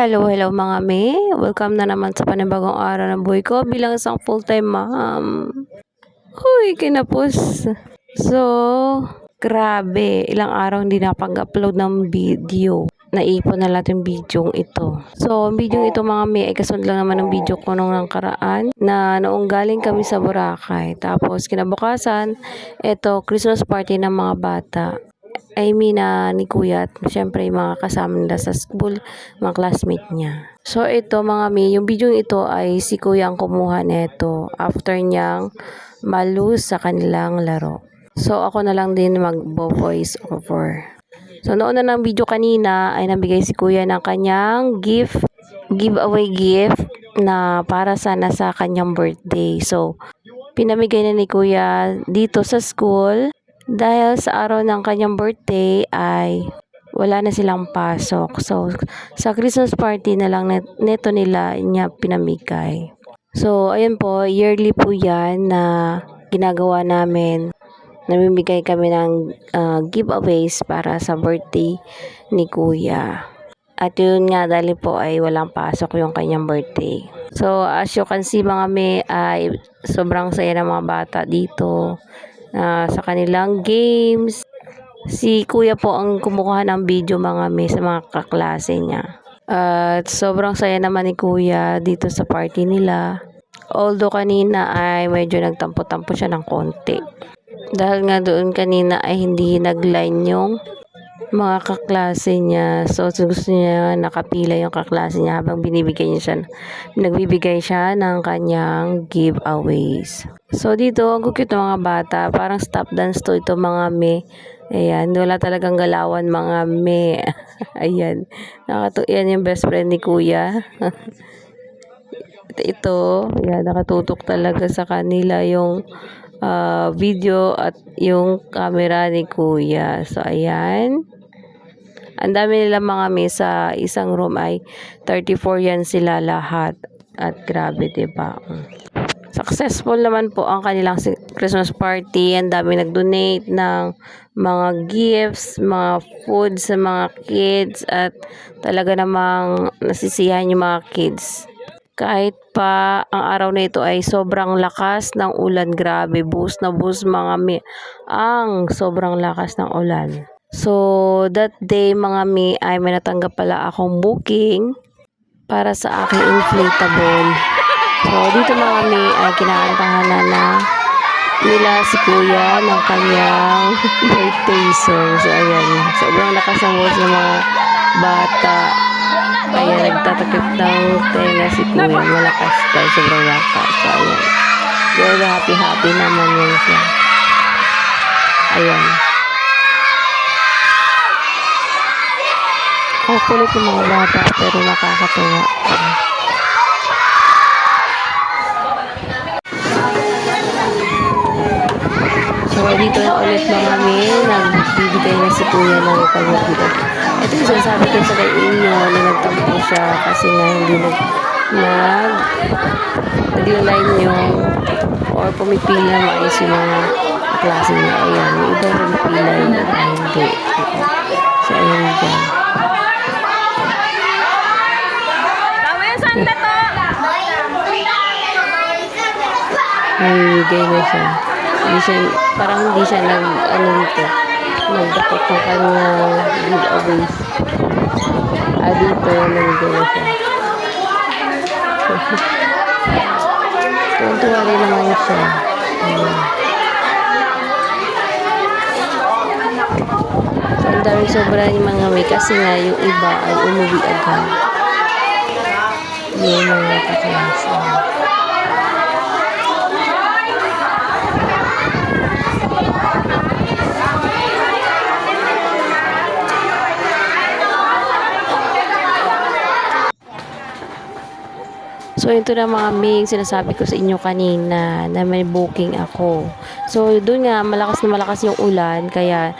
Hello, hello mga me. Welcome na naman sa panibagong araw ng buhay ko bilang isang full-time ma'am. Huy, kinapos. So, grabe. Ilang araw hindi napag-upload ng video. Naipon na lahat yung video ito. So, ang video ito mga me ay kasunod lang naman ng video ko nung nakaraan na noong galing kami sa Boracay. Tapos, kinabukasan, ito, Christmas party ng mga bata. Mean, na ni Kuya at syempre yung mga kasama nila sa school, mga classmate niya. So ito mga mi, yung video ito ay si Kuya ang kumuha nito after niyang malus sa kanilang laro. So ako na lang din mag-voice over. So noon na ng video kanina ay nabigay si Kuya ng kanyang gift, giveaway gift na para sana sa kanyang birthday. So pinamigay na ni Kuya dito sa school dahil sa araw ng kanyang birthday ay wala na silang pasok. So, sa Christmas party na lang net, neto nila niya pinamigay. So, ayun po, yearly po yan na ginagawa namin. Namimigay kami ng uh, giveaways para sa birthday ni Kuya. At yun nga, dahil po ay walang pasok yung kanyang birthday. So, as you can see mga me, ay sobrang saya ng mga bata dito uh, sa kanilang games. Si kuya po ang kumukuha ng video mga may sa mga kaklase niya. At uh, sobrang saya naman ni kuya dito sa party nila. Although kanina ay medyo nagtampo-tampo siya ng konti. Dahil nga doon kanina ay hindi nagline yung mga kaklase niya. So, gusto niya nakapila yung kaklase niya habang binibigay niya siya, nagbibigay siya ng kanyang giveaways. So, dito, ang cute mga bata. Parang stop dance to ito mga me. Ayan, wala talagang galawan mga me. Ayan, nakatu yan yung best friend ni kuya. ito, ayan, nakatutok talaga sa kanila yung uh, video at yung camera ni kuya. So, ayan. Ang dami nila mga may sa isang room ay 34 yan sila lahat. At grabe, ba diba? Successful naman po ang kanilang Christmas party. Ang dami nag-donate ng mga gifts, mga food sa mga kids at talaga namang nasisiyahan yung mga kids. Kahit pa ang araw na ito ay sobrang lakas ng ulan, grabe, bus na bus mga mi ang sobrang lakas ng ulan. So, that day mga mi ay may natanggap pala akong booking para sa aking inflatable. So, dito mga mi ay kinakantahan na na nila si kuya ng kanyang birthday song. So, ayan. Sobrang lakas ng voice ng mga bata. Kaya nagtatakip ng tenga si kuya. Malakas daw. Sobrang lakas. So, ayan. Very happy-happy naman yun siya. Ayan. Ang kulit ng mga bata pero nakakatuwa. So, dito na ulit mga men, nagbibigay na si kuya ng kanyang bigat. Ito yung sinasabi ko sa kay inyo na nagtampo siya kasi nga hindi nag nag naglaline yung or pumipili na maayos yung mga klase niya. Ayan, yung iba pumipila yung iba hindi. So, ayan dyan. Namimigay na siya. Hindi siya, parang hindi siya nag, ano nito, nagdakot ng kanyang giveaways. Ah, dito, namimigay na siya. Tuwan-tuwa rin naman siya. Ayan. So, ang sobra yung mga may kasi nga yung iba ay umuwi agad. Yung mga kaklase. So, ito na mga Ming, sinasabi ko sa inyo kanina na may booking ako. So, doon nga, malakas na malakas yung ulan, kaya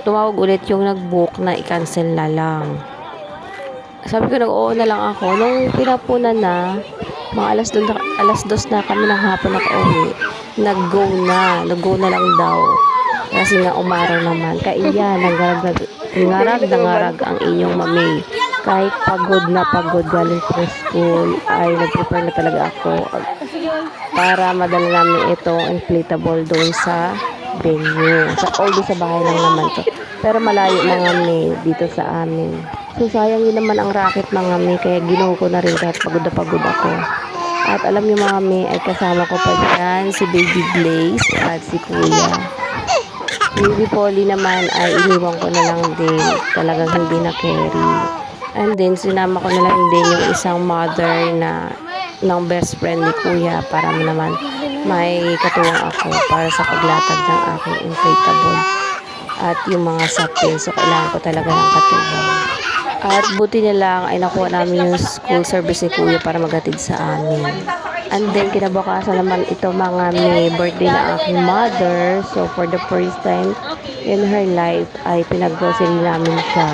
tumawag ulit yung nag-book na i-cancel na lang. Sabi ko, nag-oo na lang ako. Nung pinapunan na, mga alas na, alas dos na kami ng hapon nakauwi, nag-go na, nag-go na lang daw. Kasi nga umaraw naman. Kaya nangarag, nangarag, nangarag ang inyong mamay. Kahit pagod na pagod galing sa school, ay nag-prepare na talaga ako para madala namin itong inflatable doon sa venue. Sa, although sa bahay lang naman to. Pero malayo mga mi dito sa amin. So sayang yun naman ang racket mga mi, kaya ginuho ko na rin kahit pagod na pagod ako. At alam niyo mga mi, ay kasama ko pa dyan si Baby Blaze at si Kuya. Baby Polly naman ay iniwan ko na lang din. Talagang hindi na carry. And then, sinama ko na lang din yung isang mother na ng best friend ni Kuya para naman may katuwang ako para sa paglatag ng aking inflatable at yung mga sapin. So, kailangan ko talaga ng katuwang. At buti na lang ay nakuha namin yung school service ni Kuya para maghatid sa amin. And then, kinabukasan naman ito mga may birthday na aking mother. So, for the first time in her life, ay pinag-grocery namin siya.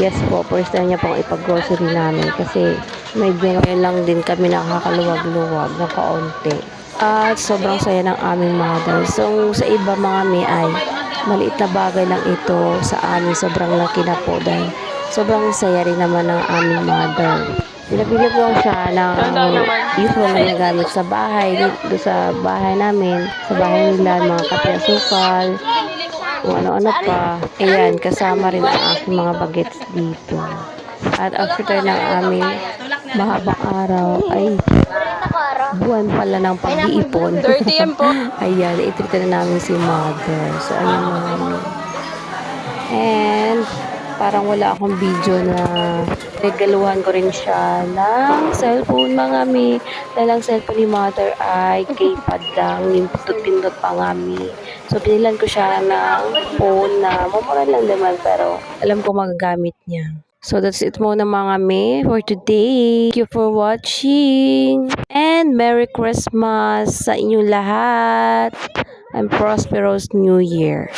Yes po, first time niya pong ipag-grocery namin kasi ngayon lang din kami nakakaluwag-luwag na kaunti. At sobrang saya ng aming mother. So, sa iba mga may ay maliit na bagay lang ito sa amin. Sobrang laki na po dahil sobrang saya rin naman ng aming mother. Pinabili ko siya ng usual na ginagamit sa bahay, dito sa bahay namin, sa bahay nila, mga kape asukal, kung ano-ano pa. Ayan, kasama rin ang aking mga bagets dito. At after ng aming mahabang araw, ay buwan pala ng pag-iipon. 30 yan po. Ayan, itrita na namin si mother. So, ayan mi. And, parang wala akong video na regaluhan ko rin siya ng cellphone mga mi. Dahil ang cellphone ni mother ay keypad lang, nimpindot-pindot pa nga mi. So, pinilan ko siya ng phone na mumura lang naman pero alam ko magagamit niya. So, that's it muna mga mi for today. Thank you for watching. And Merry Christmas sa inyong lahat. And prosperous New Year.